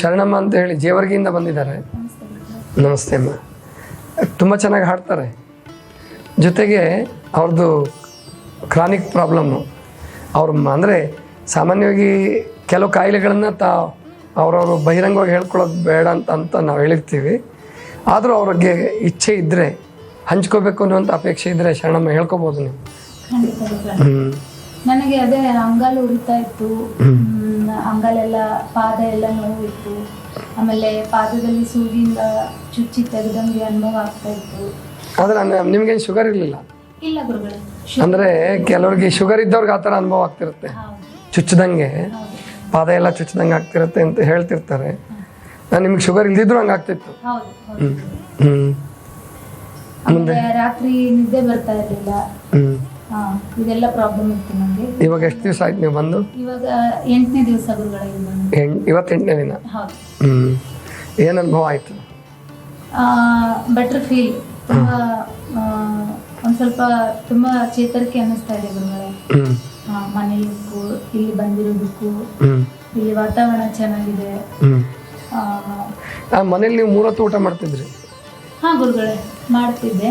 ಶರಣಮ್ಮ ಅಂತ ಹೇಳಿ ಜೇವರ್ಗಿಯಿಂದ ಬಂದಿದ್ದಾರೆ. ನಮಸ್ತೆ ಅಮ್ಮ. ತುಂಬ ಚೆನ್ನಾಗಿ ಹಾಡ್ತಾರೆ. ಜೊತೆಗೆ ಅವ್ರದ್ದು ಕ್ರಾನಿಕ್ ಪ್ರಾಬ್ಲಮ್ಮು ಅವ್ರ ಅಂದರೆ ಸಾಮಾನ್ಯವಾಗಿ ಕೆಲವು ಕಾಯಿಲೆಗಳನ್ನು ತಾ ಅವರವರು ಬಹಿರಂಗವಾಗಿ ಹೇಳ್ಕೊಳ್ಳೋದು ಬೇಡ ಅಂತ ಅಂತ ನಾವು ಹೇಳಿರ್ತೀವಿ. ಆದರೂ ಅವ್ರಿಗೆ ಇಚ್ಛೆ ಇದ್ದರೆ ಹಂಚ್ಕೋಬೇಕು ಅನ್ನುವಂಥ ಅಪೇಕ್ಷೆ ಇದ್ದರೆ ಶರಣಮ್ಮ ಹೇಳ್ಕೊಬೋದು ನೀವು. ಹ್ಞೂ ನನಗೆ ಅದೇ ಅಂಗಾಲು ಉರಿತಾ ಇತ್ತು. ಹ್ಮ್, ಅಂಗಾಲೆಲ್ಲ ಪಾದ ಎಲ್ಲ ನೋವಿತ್ತು. ಆಮೇಲೆ ಪಾದದಲ್ಲಿ ಸೂಜಿಯಿಂದ ಚುಚ್ಚಿ ತೆಗೆದಂಗೆ ಅನುಭವ ಆಗ್ತಾ ಇತ್ತು. ಆದರೆ ನಿಮಗೇನು ಶುಗರ್ ಇರಲಿಲ್ಲ? ಇಲ್ಲ ಗುರುಗಳೇ ಅಂದ್ರೆ ಕೆಲವರಿಗೆ ಶುಗರ್ ಇದ್ದವ್ರಿಗೆ ಆ ಥರ ಅನುಭವ ಆಗ್ತಿರುತ್ತೆ. ಚುಚ್ಚದಂಗೆ ಪಾದ ಎಲ್ಲ ಚುಚ್ಚದಂಗೆ ಆಗ್ತಿರುತ್ತೆ ಅಂತ ಹೇಳ್ತಿರ್ತಾರೆ. ನಾನು ನಿಮ್ಗೆ ಶುಗರ್ ಇಲ್ದಿದ್ರು ಹಂಗೆ ಆಗ್ತಿತ್ತು. ಹ್ಞೂ ಆಮೇಲೆ ರಾತ್ರಿ ನಿದ್ದೆ ಬರ್ತಾ ಇರಲಿಲ್ಲ. ಇದೆಲ್ಲ ಪ್ರಾಬ್ಲಮ್ ಇತ್ತು ನನಗೆ ಇವಾಗ ಎಷ್ಟು ದಿವಸ ಆಯ್ತು ನೀವು ಬಂದು? ಇವಾಗ ಎಂಟನೇ ದಿವಸ ಗುರುಗಳೇ ಬಂದು. ಎಂಟು ಇವತ್ತೆಂಟನೇ ದಿನ? ಹೌದು. ಹ್ಞೂ ಏನು ಅನುಭವ ಆಯ್ತು? ಬೆಟರ್ ಫೀಲ್ ತುಂಬ ಒಂದು ಸ್ವಲ್ಪ ತುಂಬ ಚೇತರಿಕೆ ಅನ್ನಿಸ್ತಾ ಇದೆ ಗುರುಗಳೇ. ಹ್ಞೂ ಆ, ಇಲ್ಲಿ ಬಂದಿರೋದಕ್ಕೂ ಹ್ಞೂ ಇಲ್ಲಿ ವಾತಾವರಣ ಚೆನ್ನಾಗಿದೆ. ಹ್ಞೂ ಆ, ಆ ಮನೇಲಿ ನೀವು ಮೂರೊತ್ತು ಊಟ ಮಾಡ್ತಿದ್ರಿ? ಹಾ ಗುರುಗಳೇ ಮಾಡ್ತಿದ್ದೆ.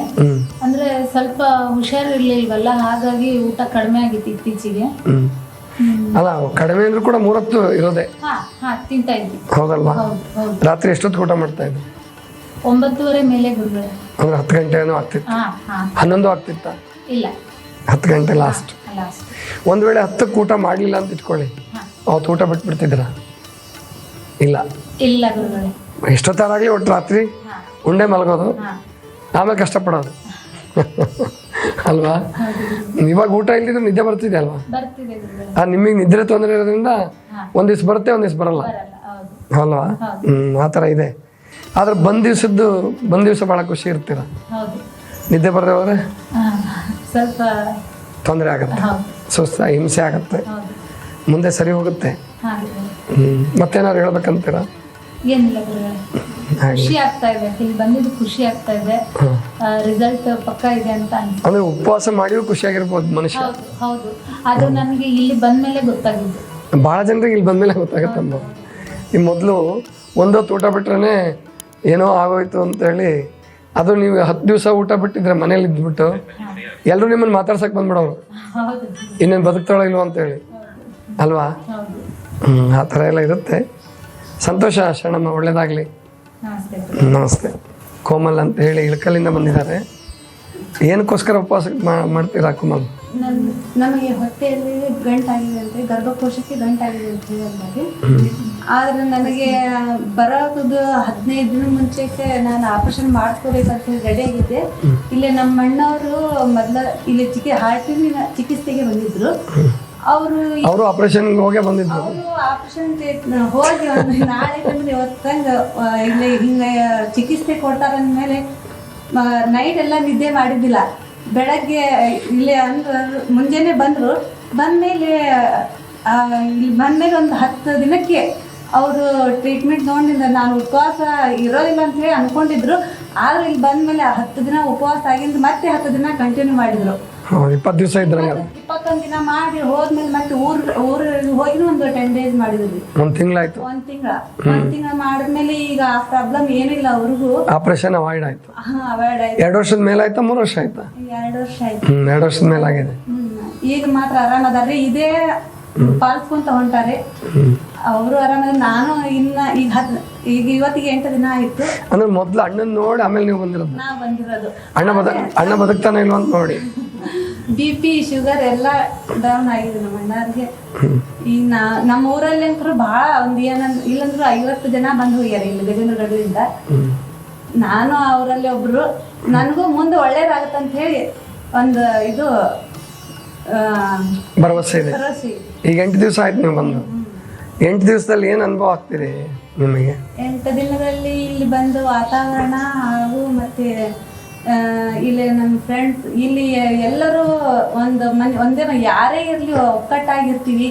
ಅಂದ್ರೆ ಸ್ವಲ್ಪ ಹುಷಾರಿರ್ಲಿಲ್ವಲ್ಲ ಹಾಗಾಗಿ ಊಟ ಕಡಿಮೆ ಆಗಿತ್ತು ಇತ್ತೀಚೆಗೆ. ಅಲ್ಲ ಕಡಿಮೆ ಅಂದ್ರೂ ಕೂಡ ಮೂರತ್ತು ಇರೋದೆ. ತಿಂತಾ ಇದ್ವಿ. ಹೌದಲ್ವಾ ಹೌದು ಹೌದು. ರಾತ್ರಿ ಎಷ್ಟೊತ್ತು ಊಟ ಮಾಡ್ತಾ ಇದ್ವಿ ಒಂಬತ್ತುವರೆ ಮೇಲೆ ಗುರುಗಳೇ. ಅಂದ್ರೆ ಹತ್ತು ಗಂಟೆನೂ ಆಗ್ತಿತ್ತು? ಹನ್ನೊಂದು ಆಗ್ತಿತ್ತ? ಇಲ್ಲ. ಹತ್ತು ಗಂಟೆ ಲಾಸ್ಟ್ ಒಂದು ವೇಳೆ ಹತ್ತಕ್ಕೆ ಊಟ ಮಾಡಲಿಲ್ಲ ಅಂತ ಇಟ್ಕೊಳ್ಳಿ. ಅವತ್ತು ಊಟ ಬಿಟ್ಬಿಡ್ತಿದ್ರ ಇಲ್ಲ. ಇಲ್ಲ ಗುರುಗಳೇ. ಎಷ್ಟೊತ್ತಾಗಲಿ ಒಟ್ಟು ರಾತ್ರಿ? ಉಂಡೆ ಮಲಗೋದು? ಆಮೇಲೆ ಕಷ್ಟಪಡೋದು. ಅಲ್ವಾ? ಇವಾಗ ಊಟ ಇಲ್ಲದಿದ್ರೆ ನಿದ್ದೆ ಬರ್ತಿದೆ ಅಲ್ವಾ? ಆ ನಿಮಗೆ ನಿದ್ರೆ ತೊಂದರೆ ಇರೋದ್ರಿಂದ ಒಂದ್ ದಿವ್ಸ ಬರುತ್ತೆ ಒಂದ್ ದಿವ್ಸ ಬರಲ್ಲ. ಅಲ್ವಾ. ಹ್ಮ್ ಆ ಥರ ಇದೆ. ಆದ್ರೆ ಬಂದ್ ದಿವ್ಸದ್ದು ಬಂದ್ ದಿವ್ಸ ಭಾಳ ಖುಷಿ ಇರ್ತೀರ. ನಿದ್ದೆ ಬರದೆ ಹೋದ್ರೆ ಸ್ವಲ್ಪ ತೊಂದರೆ ಆಗುತ್ತೆ. ಸುಸ್ತ ಹಿಂಸೆ ಆಗುತ್ತೆ. ಮುಂದೆ ಸರಿ ಹೋಗುತ್ತೆ. ಹಾಗೆ. ಹ್ಮ್ ಮತ್ತೇನಾದ್ರು ಹೇಳ್ಬೇಕಂತೀರಾ? ಖುಷಿ ಆಗ್ತಾ ಇದೆ. ಇಲ್ಲಿ ಬಂದಿದ್ದು ಖುಷಿ ಆಗ್ತಾ ಇದೆ. ರಿಸಲ್ಟ್ ಪಕ್ಕ ಇದೆ ಅಂತ ಅನ್ಸುತ್ತೆ. ಅಂದ್ರೆ ಉಪವಾಸ ಮಾಡಿಯೂ ಖುಷಿಯಾಗಿರ್ಬೋದು ಮನುಷ್ಯ. ಹೌದು ಅದು ನನಗೆ ಇಲ್ಲಿ ಬಂದ್ಮೇಲೆ ಗೊತ್ತಾಗಿದ್ದು ಭಾಳ ಜನರಿಗೆ ಇಲ್ಲಿ ಬಂದ್ಮೇಲೆ ಗೊತ್ತಾಗುತ್ತಮ್ಮ ಈ ಮೊದಲು ಒಂದೊತ್ತು ಊಟ ಬಿಟ್ರೆ ಏನೋ ಆಗೋಯ್ತು ಅಂತೇಳಿ ಅದು ನೀವು ಹತ್ತು ದಿವಸ ಊಟ ಬಿಟ್ಟಿದ್ರೆ ಮನೇಲಿ ಇದ್ಬಿಟ್ಟು ಎಲ್ಲರೂ ನಿಮ್ಮನ್ನು ಮಾತಾಡ್ಸಕ್ಕೆ ಬಂದ್ಬಿಡೋರು. ಇನ್ನೇನು ಬದುಕ್ತಾಳೋ ಇಲ್ವೋ ಅಂತೇಳಿ ಅಲ್ವಾ? ಹ್ಞೂ ಆ ಥರ ಎಲ್ಲ ಇರುತ್ತೆ. ಸಂತೋಷ ಶರಣಮ್ಮ ಒಳ್ಳೇದಾಗಲಿ. ನಮಸ್ತೆ ಕೋಮಲ್ ಅಂತ ಹೇಳಿ ಇಳಕಲ್ಲಿಂದ ಬಂದಿದ್ದಾರೆ. ಏನಕ್ಕೋಸ್ಕರ ಉಪವಾಸ ಮಾಡ್ತೀರಾ ಕೋಮಲ್? ನಮಗೆ ಹೊಟ್ಟೆಯಲ್ಲಿ ಗಂಟಾಗಿದೆ ಅಂತ ಗರ್ಭಕೋಶಕ್ಕೆ ಗಂಟಾಗಿದೆ ಅಂತ ಹೇಳಿ ಆದ್ರೆ ನನಗೆ ಬರೋದು ಹದಿನೈದು ದಿನ ಮುಂಚೆಗೆ ನಾನು ಆಪರೇಷನ್ ಮಾಡ್ಕೋಬೇಕಂತ ಹೇಳಿ ರೆಡಿ ಆಗಿದ್ದೆ. ಇಲ್ಲಿ ನಮ್ಮ ಅಣ್ಣವರು ಮೊದಲ ಇಲ್ಲಿ ಚಿಕಿ ಹಾರ್ಟಿನ ಚಿಕಿತ್ಸೆಗೆ ಬಂದಿದ್ರು. ಅವರು ಅವರು ಆಪರೇಷನ್ ಹೋಗೇ ಬಂದಿದ್ರು. ಆಪರೇಷನ್ ಹೋಗಿ ಒಂದು ನಾಳೆ ಬಂದ್ರೆ ಇವತ್ತಂಗ ಇಲ್ಲಿ ಹಿಂಗೆ ಚಿಕಿತ್ಸೆ ಕೊಡ್ತಾರಂದ್ಮೇಲೆ ನೈಟ್ ಎಲ್ಲ ನಿದ್ದೆ ಮಾಡಿದ್ದಿಲ್ಲ. ಬೆಳಗ್ಗೆ ಇಲ್ಲಿ ಅಂದ್ರೆ ಮುಂಜಾನೆ ಬಂದರು. ಬಂದಮೇಲೆ ಇಲ್ಲಿ ಬಂದಮೇಲೆ ಒಂದು ಹತ್ತು ದಿನಕ್ಕೆ ಅವರು ಟ್ರೀಟ್ಮೆಂಟ್ ತೊಗೊಂಡಿದ್ದ ನಾನು ಉಪವಾಸ ಇರೋದಿಲ್ಲ ಅಂತ ಹೇಳಿ ಅನ್ಕೊಂಡಿದ್ರು. ಆದ್ರೆ ಇಲ್ಲಿ ಬಂದ್ಮೇಲೆ ಹತ್ತು ದಿನ ಉಪವಾಸ ಆಗಿಂದ ಮತ್ತೆ ಹತ್ತು ದಿನ ಕಂಟಿನ್ಯೂ ಮಾಡಿದ್ರು. ಇಪ್ಪತ್ತು ದಿವಸ ಇದ್ರಂಗೆ ಇಪ್ಪತ್ತೊಂದು ದಿನ ಮಾಡಿ ಹೋದ್ಮೇಲೆ ಮತ್ತೆ ಊರ್ ಊರ್ ಹೋಗಿ ಒಂದು ಟೆನ್ ಡೇಸ್ ಮಾಡಿದ್ವಿ. ಒಂದ್ ತಿಂಗಳಾಯ್ತು. ಒಂದ್ ತಿಂಗಳ. ಒಂದ್ ತಿಂಗಳ ಮಾಡಿದ್ಮೇಲೆ ಈಗ ಆ ಪ್ರಾಬ್ಲಮ್ ಏನಿಲ್ಲ ಅವ್ರಿಗೂ. ಆಪರೇಷನ್ ಅವಾಯ್ಡ್ ಆಯ್ತು. ಅವಾಯ್ಡ್ ಆಯ್ತು. ಎರಡು ವರ್ಷದ ಮೇಲೆ ಆಯ್ತಾ ಮೂರು ವರ್ಷ ಆಯ್ತಾ? ಎರಡು ವರ್ಷ ಆಯ್ತು. ಹ್ಮ್ ಎರಡು ವರ್ಷದ ಮೇಲೆ ಆಗಿದೆ. ಈಗ ಮಾತ್ರ ಆರಾಮ ಅದಾರ್ರಿ ಇದೇ ಪಾಲಿಸ್ಕೊಂತ ಹೊಂಟಾರೆ. ಅವರು ಆರಾಮಾಗಿ ನಾನು ಇನ್ನ ಈಗ ಹತ್ತು ಈಗ ಇವತ್ತಿಗೆ ಎಂಟು ದಿನ ಆಯ್ತು. ಅಂದ್ರೆ ಮೊದ್ಲು ಅಣ್ಣನ್ ನೋಡಿ ಆಮೇಲೆ ನೀವು ಬಂದಿರೋದು. ನಾ ಬಂದಿರೋದು. ಅಣ್ಣ ಬದ ಅಣ್ಣ ಬದುಕ್ತಾನೆ ಇಲ್ವ ಅಂತ ನೋಡಿ. ಬಿ ಪಿ ಶುಗರ್ ಎಲ್ಲ ಡೌನ್ ಆಗಿದೆ ನಮ್ಮ ಅಣ್ಣಾರಿಗೆ. ಈ ನಾ ನಮ್ಮ ಊರಲ್ಲಿ ಅಂತೂ ಭಾಳ ಒಂದು ಏನಂದ್ರೆ ಇಲ್ಲಂದ್ರು ಐವತ್ತು ಜನ ಬಂದು ಹೋಗ್ಯಾರ ಇಲ್ಲಿ ಗಜೇಂದ್ರಗಡದಿಂದ. ನಾನು ಅವರಲ್ಲಿ ಒಬ್ರು. ನನಗೂ ಮುಂದೆ ಒಳ್ಳೇದಾಗತ್ತಂತ ಹೇಳಿ ಒಂದು ಇದು ಆ, ಭರವಸೆ ಇದೆ. ಭರವಸೆ ಇದೆ. ಈಗ ಎಂಟು ದಿವಸ ಆಯ್ತು ನೀವು ಬಂದು. ಎಂಟು ದಿವಸದಲ್ಲಿ ಏನು ಅನುಭವ ಆಗ್ತೀರಿ ನಿಮಗೆ? ಎಂಟು ದಿನದಲ್ಲಿ ಇಲ್ಲಿ ಬಂದು ವಾತಾವರಣ ಹಾಗೂ ಮತ್ತೆ ಇಲ್ಲಿ ನಮ್ಮ ಫ್ರೆಂಡ್ಸ್ ಇಲ್ಲಿ ಎಲ್ಲರೂ ಒಂದು ಮನೆ ಒಂದೇ ಯಾರೇ ಇರಲಿ ಒಕ್ಕಟ್ಟಾಗಿರ್ತೀವಿ.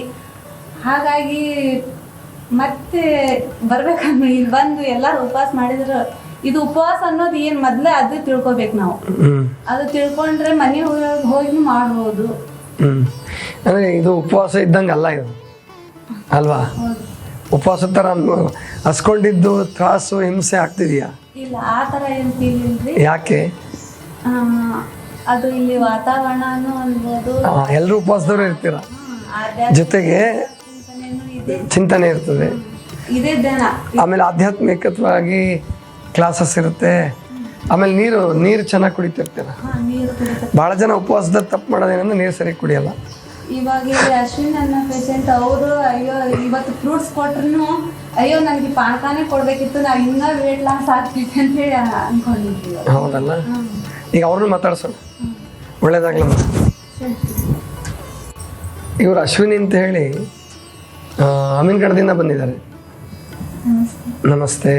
ಹಾಗಾಗಿ ಮತ್ತೆ ಬರ್ಬೇಕಂದ್ರೆ ಇಲ್ಲಿ ಬಂದು ಎಲ್ಲರೂ ಉಪವಾಸ ಮಾಡಿದ್ರು. ಇದು ಉಪವಾಸ ಅನ್ನೋದು ಏನು ಮೊದಲೇ ಅದು ತಿಳ್ಕೊಬೇಕು ನಾವು. ಅದು ತಿಳ್ಕೊಂಡ್ರೆ ಮನೆ ಹೋಗಿ ಮಾಡ್ಬೋದು. ಅಂದ್ರೆ ಇದು ಉಪವಾಸ ಇದ್ದಂಗೆ ಅಲ್ಲ ಇದು? ಅಲ್ವಾ? ಉಪವಾಸ ಥರ ಹಸ್ಕೊಂಡಿದ್ದು ತ್ರಾಸು ಹಿಂಸೆ ಆಗ್ತಿದೆಯಾ? ಇಲ್ಲ ಆ ಥರ ಏನು ಫೀಲ್ ಇಲ್ರಿ? ಯಾಕೆ? ಅದು ಇಲ್ಲಿ ವಾತಾವರಣನೂ ಅನ್ಬೋದು ಎಲ್ಲರೂ ಉಪವಾಸದವ್ರು ಇರ್ತೀರ? ಜೊತೆಗೆ ಚಿಂತನೆ ಇರ್ತದೆ. ಇದೇ ಆಮೇಲೆ ಆಧ್ಯಾತ್ಮಿಕವಾಗಿ ಕ್ಲಾಸಸ್ ಇರುತ್ತೆ. ಆಮೇಲೆ ನೀರು ನೀರು ಚೆನ್ನಾಗಿ ಕುಡಿತಿರ್ತೀರ? ಭಾಳ ಜನ ಉಪವಾಸದ ತಪ್ಪು ಮಾಡೋದೇನಂದ್ರೆ ನೀರು ಸರಿ ಕುಡಿಯಲ್ಲ. ಇವಾಗ ಅಶ್ವಿನ್ ಅನ್ನೋ ಪೇಷಂಟ್ ಅವರು ಅಯ್ಯೋ ಇವತ್ತು ಫ್ರೂಟ್ಸ್ ಕೊಟ್ರು ಅಯ್ಯೋ ನನಗೆ ಪಾನಕಾನೇ ಕೊಡ್ಬೇಕಿತ್ತು ನಾವು ಇನ್ನ ವೇಟ್ ಲಾಸ್ ಆಗ್ತಿದ್ದೆ ಅಂತ ಹೇಳಿ ಅನ್ಕೊಂಡಿದ್ವಿ. ಹೌದಲ್ಲ? ಈಗ ಅವ್ರನ್ನ ಮಾತಾಡ್ಸೋಣ. ಒಳ್ಳೇದಾಗ್ಲಮ್ಮ ಇವ್ರು ಅಶ್ವಿನಿ ಅಂತ ಹೇಳಿ ಅಮೀನ್ ಅಮೀನ್ಗಢದಿಂದ ಬಂದಿದ್ದಾರೆ. ನಮಸ್ತೆ.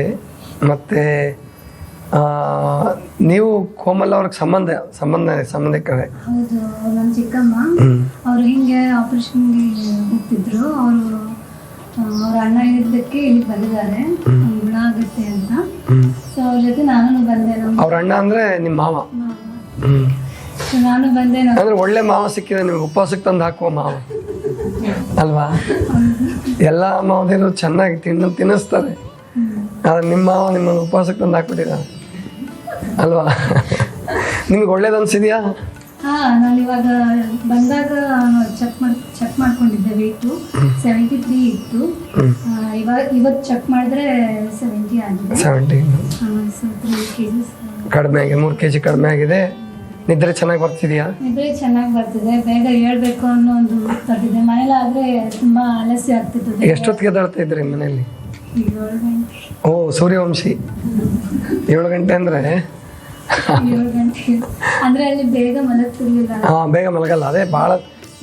ಮತ್ತು ನೀವು ಕೋಮಲ್ ಅವ್ರಿಗೆ ಸಂಬಂಧ ಸಂಬಂಧ ಸಂಬಂಧಕ್ಕೆ ಹೌದು ನಮ್ಮ ಚಿಕ್ಕಮ್ಮ ಅವ್ರು ಹಿಂಗೆ ಆಪರೇಷನ್ಗೆ ಹೋಗ್ತಿದ್ರು. ಅವರು ಅವ್ರ ಅಣ್ಣ ಇದ್ದಕ್ಕೆ ಇಲ್ಲಿ ಬಂದಿದ್ದಾರೆ. ಗುಣ ಆಗುತ್ತೆ ಅಂತ. ಸೊ ಅವ್ರ ಜೊತೆ ನಾನು ಬಂದೆ ಅವ್ರ ಅಣ್ಣ ಅಂದ್ರೆ ನಿಮ್ಮ ಮಾವ? ನಾನು ಬಂದೆ ಅಂದ್ರೆ ಒಳ್ಳೆ ಮಾವ ಸಿಕ್ಕಿದೆ ನಿಮ್ಗೆ ಉಪವಾಸಕ್ಕೆ ತಂದು ಹಾಕುವ ಮಾವ? ಅಲ್ವಾ? ಎಲ್ಲ ಮಾವದಿರು ಚೆನ್ನಾಗಿ ತಿನ್ನ ತಿನ್ನಿಸ್ತಾರೆ. ಆದ್ರೆ ನಿಮ್ಮ ಮಾವ ನಿಮ್ಮನ್ನು ಉಪವಾಸಕ್ಕೆ ತಂದು ಹಾಕ್ಬಿಟ್ಟಿದ್ದಾರೆ. ಅಲ್ವಾ? ನಿಮ್ಗೆ ಒಳ್ಳೇದು ಅನ್ಸಿದ್ಯಾ? ಹಾ ನಾನು ಇವಾಗ ಬಂದಾಗ ಚೆಕ್ ಮಾಡಿ ಚೆಕ್ ಮಾಡ್ಕೊಂಡಿದ್ದೆ ವೆಯ್ಟು ಸೆವೆಂಟಿ ತ್ರೀ ಇತ್ತು ಇವಾಗ ಇವತ್ತು ಚೆಕ್ ಮಾಡಿದ್ರೆ ಸೆವೆಂಟಿ ಆಗಿದೆ. ಸೆವೆಂಟೀನ್ ಸೊ ತ್ರೀ ಕಡಿಮೆ ಆಗಿದೆ ಮೂರು ಕೆ ಜಿ ಕಡಿಮೆ ಆಗಿದೆ. ನಿದ್ರೆ ಚೆನ್ನಾಗಿ ಬರ್ತಿದ್ಯಾ? ನಿದ್ರೆ ಚೆನ್ನಾಗಿ ಬರ್ತಿದೆ. ಬೇಗ ಹೇಳ್ಬೇಕು ಅನ್ನೋ ಒಂದು ತಟ್ಟಿದೆ ಮನೇಲಾದ್ರೆ ತುಂಬಾ ಆಲಸ್ಯ ಆಗ್ತಿತ್ತು. ಎಷ್ಟೊತ್ತಿಗೆ ಎದ್ದೇಳ್ತಾ ಇದ್ರಿ ಮನೆಯಲ್ಲಿ ಓ ಸೂರ್ಯವಂಶಿ. ಏಳು ಗಂಟೆ ಅಂದರೆ? ಹಾ ಬೇಗ ಮಲಗಲ್ಲ. ಅದೇ ಬಹಳ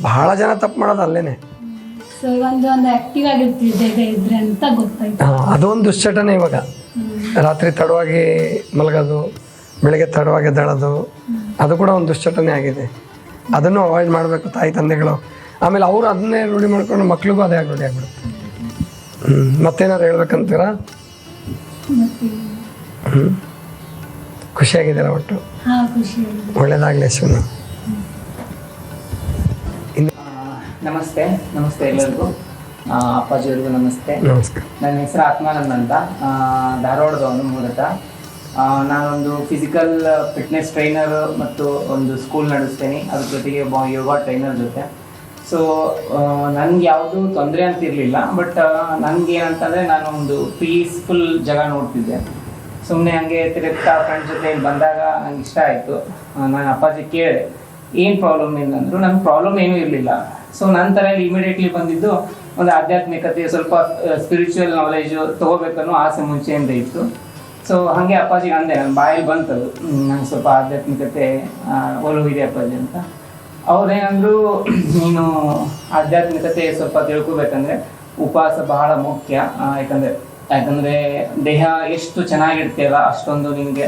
ಬಹಳ ಜನ ತಪ್ಪು ಮಾಡೋದು ಅಲ್ಲೇನೆ. ಅದೊಂದು ದುಶ್ಚಟನೆ ಇವಾಗ. ರಾತ್ರಿ ತಡವಾಗಿ ಮಲಗೋದು ಬೆಳಗ್ಗೆ ತಡವಾಗಿ ದಳೋದು ಅದು ಕೂಡ ಒಂದು ದುಶ್ಚಟನೆ ಆಗಿದೆ. ಅದನ್ನು ಅವಾಯ್ಡ್ ಮಾಡಬೇಕು ತಾಯಿ ತಂದೆಗಳು. ಆಮೇಲೆ ಅವರು ಅದನ್ನೇ ರೂಢಿ ಮಾಡ್ಕೊಂಡು ಮಕ್ಳಿಗೂ ಅದೇ ರೂಢಿ ಆಗ್ಬಿಡುತ್ತೆ. ಹ್ಞೂ ಮತ್ತೇನಾದ್ರು ಹೇಳ್ಬೇಕಂತೀರಾ? ಮತ್ತೆ ಹ್ಞೂ ಖುಷಿಯಾಗಿದ್ದೀರಾ ಒಟ್ಟು? ಒಳ್ಳೇದಾಗಲಿ ಅಶ್ವಿನಿ. ಆ, ನಮಸ್ತೆ ನಮಸ್ತೆ ಎಲ್ಲರಿಗೂ. ಅಪ್ಪಾಜಿಯವರಿಗೂ ನಮಸ್ತೆ. ನಮಸ್ಕಾರ ನನ್ನ ಹೆಸರು ಆತ್ಮಾನಂದ್ ಅಂತ. ಆ, ಧಾರವಾಡದವನು ಮೂಲತಃ. ಆ, ನಾನೊಂದು ಫಿಸಿಕಲ್ ಫಿಟ್ನೆಸ್ ಟ್ರೈನರ್ ಮತ್ತು ಒಂದು ಸ್ಕೂಲ್ ನಡೆಸ್ತೇನೆ. ಅದ್ರ ಜೊತೆಗೆ ಬ- ಯೋಗ ಟ್ರೈನರ್ ಜೊತೆ. ಸೊ ನನ್ಗೆ ಯಾವುದು ತೊಂದರೆ ಅಂತ ಇರಲಿಲ್ಲ ಬಟ್ ನನಗೆ ಏನಂತಂದ್ರೆ ನಾನು ಒಂದು ಪೀಸ್ಫುಲ್ ಜಾಗ ನೋಡ್ತಿದ್ದೆ. ಸುಮ್ಮನೆ ಹಂಗೆ ತಿರುಗ್ತಾ ಫ್ರೆಂಡ್ ಜೊತೆ ಬಂದಾಗ ನಂಗೆ ಇಷ್ಟ ಆಯಿತು. ನಾನು ಅಪ್ಪಾಜಿ ಕೇಳಿದೆ, ಏನು ಪ್ರಾಬ್ಲಮ್ ಏನಂದ್ರು ನನ್ನ ಪ್ರಾಬ್ಲಮ್ ಏನೂ ಇರಲಿಲ್ಲ. ಸೊ ನನ್ನ ಥರ ಇಮಿಡಿಯೇಟ್ಲಿ ಬಂದಿದ್ದು ಒಂದು ಆಧ್ಯಾತ್ಮಿಕತೆ, ಸ್ವಲ್ಪ ಸ್ಪಿರಿಚುವಲ್ ನಾಲೆಜ್ ತಗೋಬೇಕನ್ನೋ ಆಸೆ ಮುಂಚೆಯಿಂದ ಇತ್ತು. ಸೊ ಹಾಗೆ ಅಪ್ಪಾಜಿ ಅಂದೆ ನನ್ನ ಬಾಯಲ್ಲಿ ಬಂತದು. ನಂಗೆ ಸ್ವಲ್ಪ ಆಧ್ಯಾತ್ಮಿಕತೆ ಒಲವು ಇದೆ ಅಪ್ಪಾಜಿ ಅಂತ. ಅವ್ರೇನಂದ್ರು ನೀನು ಆಧ್ಯಾತ್ಮಿಕತೆ ಸ್ವಲ್ಪ ತಿಳ್ಕೊಬೇಕಂದ್ರೆ ಉಪವಾಸ ಬಹಳ ಮುಖ್ಯ. ಯಾಕಂದ್ರೆ ಯಾಕಂದ್ರೆ ದೇಹ ಎಷ್ಟು ಚೆನ್ನಾಗಿಡ್ತೀಯಲ್ಲ ಅಷ್ಟೊಂದು ನಿಮಗೆ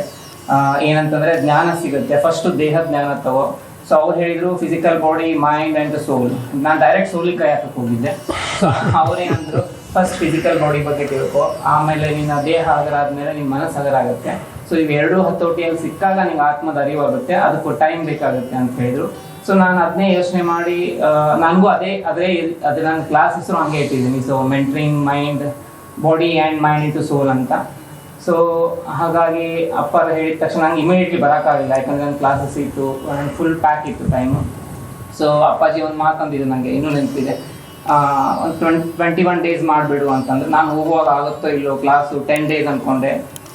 ಏನಂತಂದ್ರೆ ಜ್ಞಾನ ಸಿಗುತ್ತೆ. ಫಸ್ಟ್ ದೇಹ ಜ್ಞಾನ ತಗೋ. ಸೊ ಅವ್ರು ಹೇಳಿದ್ರು physical body mind and soul ನಾನು ಡೈರೆಕ್ಟ್ ಸೋಲಿಗೆ ಕೈ ಹಾಕಕ್ಕೆ ಹೋಗಿದ್ದೆ. ಸೊ ಅವ್ರೇನಂದ್ರು ಫಸ್ಟ್ ಫಿಸಿಕಲ್ ಬಾಡಿ ಬಗ್ಗೆ ತಿಳ್ಕೊ. ಆಮೇಲೆ ನಿನ್ನ ದೇಹ ಹಗರಾದ್ಮೇಲೆ ನಿಮ್ಮ ನಿನ್ನ ಮನಸ್ಸು ಹಗರಾಗುತ್ತೆ. ಸೊ ಇವೆರಡೂ ಹತೋಟಿಯಲ್ಲಿ ಸಿಕ್ಕಾಗ ನಿಮ್ಗೆ ಆತ್ಮದ ಅರಿವಾಗುತ್ತೆ. ಅದಕ್ಕೂ ಟೈಮ್ ಬೇಕಾಗುತ್ತೆ ಅಂತ ಹೇಳಿದ್ರು. ಸೊ ನಾನು ಅದನ್ನೇ ಯೋಚನೆ ಮಾಡಿ ನನಗೂ ಅದೇ ಅದೇ ಅದೇ ನನ್ನ ಕ್ಲಾಸ್ ಹೆಸರು ಹಂಗೆ ಇಟ್ಟಿದ್ದೀನಿ. So mentoring mind body and mind to soul ಅಂತ. ಸೊ ಹಾಗಾಗಿ ಅಪ್ಪ ಹೇಳಿದ ತಕ್ಷಣ ನಂಗೆ ಇಮಿಡಿಯೇಟ್ಲಿ ಬರೋಕ್ಕಾಗಲಿಲ್ಲ ಯಾಕಂದ್ರೆ ನನ್ನ ಕ್ಲಾಸಸ್ ಇತ್ತು ನನ್ನ ಫುಲ್ ಪ್ಯಾಕ್ ಇತ್ತು ಟೈಮು ಸೊ ಅಪ್ಪಾಜಿ ಒಂದು ಮಾತಂದಿದ್ದು ನನಗೆ ಇನ್ನೂ ನೆನಪಿದೆ. ಒಂದು ಟ್ವೆಂಟ್ ಟ್ವೆಂಟಿ ಒನ್ ಡೇಸ್ ಮಾಡಿಬಿಡು ಅಂತಂದ್ರೆ, ನಾನು ಹೋಗುವಾಗ ಆಗುತ್ತೋ ಇಲ್ಲೋ ಕ್ಲಾಸು ಟೆನ್ ಡೇಸ್ ಅಂದ್ಕೊಂಡೆ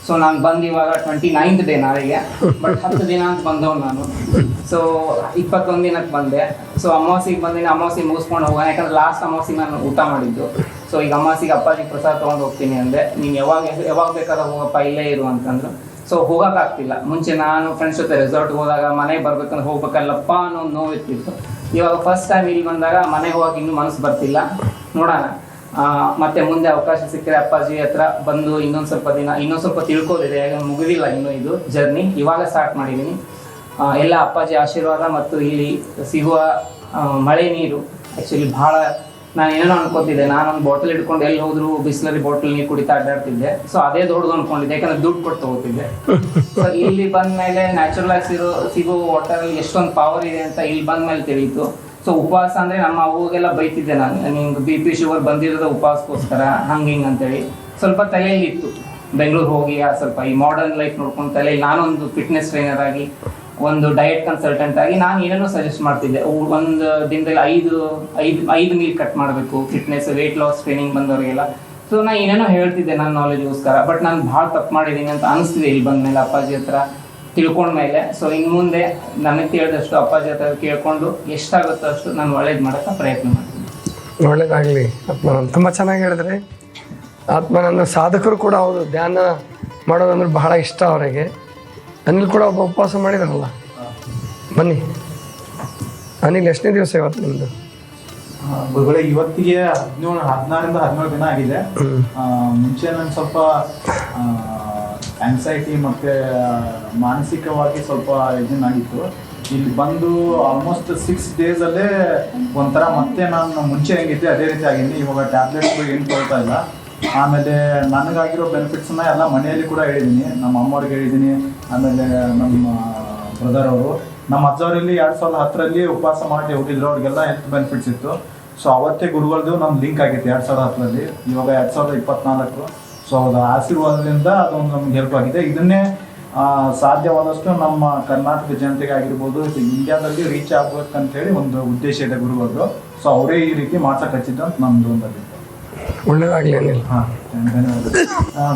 ಸೊ ನಾನು ಬಂದು ಇವಾಗ ಟ್ವೆಂಟಿ ನೈನ್ತ್ ಡೇ ನಾಳೆಗೆ. ಬಟ್ ಹತ್ತು ದಿನ ಅಂತ ಬಂದವನು ನಾನು. ಸೊ ಇಪ್ಪತ್ತೊಂದು ದಿನಕ್ಕೆ ಬಂದೆ. ಸೊ ಅಮಾವಾಸಿಗೆ ಬಂದಿನ, ಅಮಾವಾಸ್ಯೆ ಮುಗಿಸ್ಕೊಂಡು ಹೋಗೋಣ. ಯಾಕಂದ್ರೆ ಲಾಸ್ಟ್ ಅಮಾವಾಸ್ಯೆ ನಾನು ಊಟ ಮಾಡಿದ್ದು. ಸೊ ಈಗ ಅಮಾವಾಸ್ಯೆಗೆ ಅಪ್ಪಾಜಿ ಪ್ರಸಾದ ತೊಗೊಂಡು ಹೋಗ್ತೀನಿ ಅಂದೆ. ನೀನು ಯಾವಾಗ ಯಾವಾಗ ಬೇಕಾದ್ರೆ ಹೋಗಪ್ಪ, ಇಲ್ಲೇ ಇರು ಅಂತಂದ್ರು. ಸೊ ಹೋಗೋಕ್ಕಾಗ್ತಿಲ್ಲ ಮುಂಚೆ ನಾನು ಫ್ರೆಂಡ್ಸ್ ಜೊತೆ ರೆಸಾರ್ಟ್ಗೆ ಹೋದಾಗ ಮನೆಗೆ ಬರ್ಬೇಕಂದ್ರೆ ಹೋಗ್ಬೇಕಲ್ಲಪ್ಪ ಅನ್ನೋ ಒಂದು ನೋವು ಇರ್ತಿತ್ತು. ಇವಾಗ ಫಸ್ಟ್ ಟೈಮ್ ಇಲ್ಲಿ ಬಂದಾಗ ಮನೆಗೆ ಹೋಗಕ್ಕೆ ಇನ್ನೂ ಮನಸ್ಸು ಬರ್ತಿಲ್ಲ. ನೋಡೋಣ. ಮತ್ತೆ ಮುಂದೆ ಅವಕಾಶ ಸಿಕ್ಕರೆ ಅಪ್ಪಾಜಿ ಹತ್ರ ಬಂದು ಇನ್ನೊಂದು ಸ್ವಲ್ಪ ದಿನ, ಇನ್ನೊಂದು ಸ್ವಲ್ಪ ತಿಳ್ಕೋದಿದೆ ಮುಗಿದಿಲ್ಲ ಇನ್ನೂ ಇದು ಜರ್ನಿ ಇವಾಗ ಸ್ಟಾರ್ಟ್ ಮಾಡಿದ್ದೀನಿ ಎಲ್ಲ ಅಪ್ಪಾಜಿ ಆಶೀರ್ವಾದ ಮತ್ತು ಇಲ್ಲಿ ಸಿಗುವ ಮಳೆ ನೀರು. ಆ್ಯಕ್ಚುಲಿ ಭಾಳ ನಾನು ಏನೇನೋ ಅನ್ಕೋತಿದ್ದೆ. ನಾನೊಂದು ಬಾಟಲ್ ಇಟ್ಕೊಂಡು ಎಲ್ಲಿ ಹೋದ್ರು ಬಿಸ್ಲರಿ ಬಾಟಲ್ ನೀರು ಕುಡಿತಾ ಅಡ್ಡಾಡ್ತಿದ್ದೆ. ಸೊ ಅದೇ ದೊಡ್ಡದು ಅನ್ಕೊಂಡಿದ್ದೆ. ಯಾಕಂದ್ರೆ ದುಡ್ಡು ಕೊಟ್ಟು ತಗೋತಿದ್ದೆ. ಸೊ ಇಲ್ಲಿ ಬಂದ ಮೇಲೆ ನ್ಯಾಚುರಲ್ ಆಗಿ ಸಿಗೋ ಸಿಗೋ ವಾಟರ್ ಎಷ್ಟೊಂದು ಪವರ್ ಇದೆ ಅಂತ ಇಲ್ಲಿ ಬಂದ ಮೇಲೆ ತಿಳಿಯಿತು. ಸೊ ಉಪವಾಸ ಅಂದ್ರೆ ನಮ್ಮ ಅವ್ಗೆಲ್ಲ ಬೈತಿದ್ದೆ ನಾನು. ನಿಂಗ್ ಬಿ ಪಿ ಶುಗರ್ ಬಂದಿರೋದು ಉಪವಾಸಕ್ಕೋಸ್ಕರ, ಹಂಗೆ ಹಿಂಗೆ ಅಂತೇಳಿ. ಸ್ವಲ್ಪ ತಲೆಯಲ್ಲಿ ಇತ್ತು. ಬೆಂಗಳೂರು ಹೋಗಿ ಆ ಸ್ವಲ್ಪ ಈ ಮಾಡರ್ನ್ ಲೈಫ್ ನೋಡ್ಕೊಂಡು ತಲೆಯಲ್ಲಿ ನಾನೊಂದು ಫಿಟ್ನೆಸ್ ಟ್ರೈನರ್ ಆಗಿ ಒಂದು ಡಯಟ್ ಕನ್ಸಲ್ಟೆಂಟ್ ಆಗಿ ನಾನು ಏನೇನೋ ಸಜೆಸ್ಟ್ ಮಾಡ್ತಿದ್ದೆ. ಒಂದು ದಿನದಲ್ಲಿ ಐದು ಐದು ಐದು ಮೀಲ್ ಕಟ್ ಮಾಡಬೇಕು ಫಿಟ್ನೆಸ್ ವೆಯ್ಟ್ ಲಾಸ್ ಟ್ರೈನಿಂಗ್ ಬಂದವರಿಗೆಲ್ಲ. ಸೊ ನಾನು ಏನೇನೋ ಹೇಳ್ತಿದ್ದೆ ನನ್ನ ನಾಲೆಜ್ಗೋಸ್ಕರ ಬಟ್ ನಾನು ಭಾಳ ತಪ್ಪು ಮಾಡಿದ್ದೀನಿ ಅಂತ ಅನಿಸ್ತಿದೆ ಇಲ್ಲಿ ಬಂದ್ಮೇಲೆ ಅಪ್ಪಾಜಿ ಹತ್ರ ತಿಳ್ಕೊಂಡ್ಮೇಲೆ ಸೊ ಇನ್ನು ಮುಂದೆ ನನಗೆ ತಿಳಿದಷ್ಟು ಅಪ್ಪಾಜಿ ಹತ್ರ ಕೇಳ್ಕೊಂಡು ಎಷ್ಟಾಗುತ್ತೋ ಅಷ್ಟು ನಾನು ಒಳ್ಳೇದು ಮಾಡೋಕ್ಕೆ ಪ್ರಯತ್ನ ಮಾಡ್ತೀನಿ. ಒಳ್ಳೇದಾಗಲಿ. ಆತ್ಮಾನಂದ ತುಂಬ ಚೆನ್ನಾಗಿ ಹೇಳಿದ್ರೆ. ಆತ್ಮಾನಂದ ಸಾಧಕರು ಕೂಡ ಅವರು ಧ್ಯಾನ ಮಾಡೋದಂದ್ರೆ ಬಹಳ ಇಷ್ಟ ಅವರಿಗೆ. ಅನಿಲ್ ಕೂಡ ಒಬ್ಬ ಉಪವಾಸ ಮಾಡಿದಾರಲ್ಲ. ಬನ್ನಿ. ಅನಿಲ್ ಎಷ್ಟನೇ ದಿವಸ ಇವತ್ತು ನಿಮ್ಮದು ಗುರುಗಳೇ ಇವತ್ತಿಗೆ ಹದಿನೇಳು ಹದಿನಾರಿಂದ ಹದಿನೇಳು ದಿನ ಆಗಿದೆ. ಮುಂಚೆ ನಾನು ಸ್ವಲ್ಪ ಆಂಗ್ಸೈಟಿ ಮತ್ತೆ ಮಾನಸಿಕವಾಗಿ ಸ್ವಲ್ಪ ಇದನ್ನಾಗಿತ್ತು ಇಲ್ಲಿ ಬಂದು ಆಲ್ಮೋಸ್ಟ್ ಸಿಕ್ಸ್ ಡೇಸ್ ಅಲ್ಲೇ ಒಂಥರ ಮತ್ತೆ ನಾನು ಮುಂಚೆ ಹೆಂಗಿದ್ದೆ ಅದೇ ರೀತಿ ಆಗಿದ್ದೀನಿ. ಇವಾಗ ಟ್ಯಾಬ್ಲೆಟ್ಸ್ ಏನು ಕೊಡ್ತಾ ಇಲ್ಲ. ಆಮೇಲೆ ನನಗಾಗಿರೋ ಬೆನಿಫಿಟ್ಸ್ನ ಎಲ್ಲ ಮನೆಯಲ್ಲಿ ಕೂಡ ಹೇಳಿದ್ದೀನಿ ನಮ್ಮ ಅಮ್ಮವ್ರಿಗೆ ಹೇಳಿದ್ದೀನಿ ಆಮೇಲೆ ನಮ್ಮ ಬ್ರದರ್ ಅವರು. ನಮ್ಮ ಅಜ್ಜವರಲ್ಲಿ ಎರಡು ಸಾವಿರದ ಹತ್ತರಲ್ಲಿ ಉಪವಾಸ ಮಾಡಿ ಹೋಗಿದ್ರು. ಅವ್ರಿಗೆಲ್ಲ ಹೆಲ್ತ್ ಬೆನಿಫಿಟ್ಸ್ ಇತ್ತು. ಸೊ ಅವತ್ತೇ ಗುರುಗಳದ್ದು ನಮ್ಮ ಲಿಂಕ್ ಆಗಿತ್ತು ಎರಡು ಸಾವಿರದ ಹತ್ತರಲ್ಲಿ. ಇವಾಗ ಎರಡು ಸಾವಿರದ ಇಪ್ಪತ್ನಾಲ್ಕು. ಸೊ ಅದು ಆಶೀರ್ವಾದದಿಂದ ಅದೊಂದು ನಮ್ಗೆ ಹೆಲ್ಪ್ ಆಗಿದೆ. ಇದನ್ನೇ ಸಾಧ್ಯವಾದಷ್ಟು ನಮ್ಮ ಕರ್ನಾಟಕ ಜನತೆಗೆ ಆಗಿರ್ಬೋದು ಇಂಡಿಯಾದಲ್ಲಿ ರೀಚ್ ಆಗ್ಬೇಕಂತ ಹೇಳಿ ಒಂದು ಉದ್ದೇಶ ಇದೆ ಗುರುಗಳದ್ದು ಸೊ ಅವರೇ ಈ ರೀತಿ ಮಾಡ್ಸಕ್ಕೆ ಹಚ್ಚಿದ್ದು ಅಂತ ನಮ್ಮದು ಒಂದು ಒಳ್ಳೇದಾಗಲಿ ಅನಿಲ್.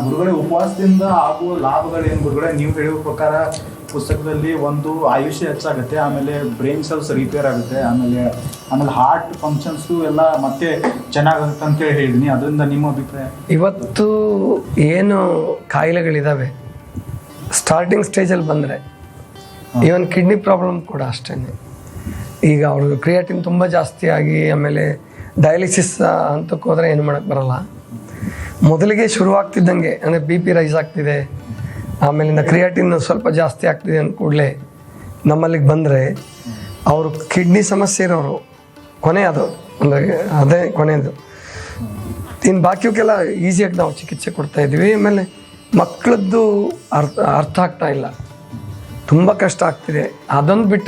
ಗುರುಗಳೇ ಉಪವಾಸದಿಂದ ಆಗುವ ಲಾಭಗಳೇನು ಗುರುಗಳೇ? ನೀವು ಹೇಳುವ ಪ್ರಕಾರ ಪುಸ್ತಕದಲ್ಲಿ ಒಂದು ಆಯುಷ್ಯ ಹೆಚ್ಚಾಗುತ್ತೆ ಆಮೇಲೆ ಬ್ರೈನ್ ಸೆಲ್ಸ್ ರಿಪೇರ್ ಆಗುತ್ತೆ ಆಮೇಲೆ ಆಮೇಲೆ ಹಾರ್ಟ್ ಫಂಕ್ಷನ್ಸ್ ಎಲ್ಲ ಮತ್ತೆ ಚೆನ್ನಾಗುತ್ತೆ ಅಂತೇಳಿ ಹೇಳಿದ್ದೀನಿ ಅದರಿಂದ ನಿಮ್ಮ ಅಭಿಪ್ರಾಯ? ಇವತ್ತು ಏನು ಕಾಯಿಲೆಗಳಿದ್ದಾವೆ ಸ್ಟಾರ್ಟಿಂಗ್ ಸ್ಟೇಜಲ್ಲಿ ಬಂದರೆ ಈವನ್ ಕಿಡ್ನಿ ಪ್ರಾಬ್ಲಮ್ ಕೂಡ ಅಷ್ಟೇ ಈಗ ಅವ್ರಿಗೆ ಕ್ರಿಯಾಟಿನ್ ತುಂಬ ಜಾಸ್ತಿ ಆಗಿ ಆಮೇಲೆ ಡಯಾಲಿಸಿಸ್ ಹಂತಕ್ಕೆ ಹೋದರೆ ಏನು ಮಾಡೋಕ್ಕೆ ಬರಲ್ಲ. ಮೊದಲಿಗೆ ಶುರುವಾಗ್ತಿದ್ದಂಗೆ, ಅಂದರೆ ಬಿ ಪಿ ರೈಸ್ ಆಗ್ತಿದೆ, ಆಮೇಲಿಂದ ಕ್ರಿಯಾಟಿನ್ ಸ್ವಲ್ಪ ಜಾಸ್ತಿ ಆಗ್ತಿದೆ ಅಂದ ಕೂಡಲೇ ನಮ್ಮಲ್ಲಿಗೆ ಬಂದರೆ ಅವರು ಕಿಡ್ನಿ ಸಮಸ್ಯೆ ಇರೋರು, ಕೊನೆ ಅದು, ಅಂದರೆ ಅದೇ ಕೊನೆಯದು ಇನ್ನು ಬಾಕಿಯವಕ್ಕೆಲ್ಲ ಈಸಿಯಾಗಿ ನಾವು ಚಿಕಿತ್ಸೆ ಕೊಡ್ತಾ ಇದ್ವಿ ಆಮೇಲೆ ಮಕ್ಕಳದ್ದು ಅರ್ಥ ಅರ್ಥ ಆಗ್ತಾ ಇಲ್ಲ. ತುಂಬ ಕಷ್ಟ ಆಗ್ತಿದೆ. ಅದೊಂದು ಬಿಟ್ಟು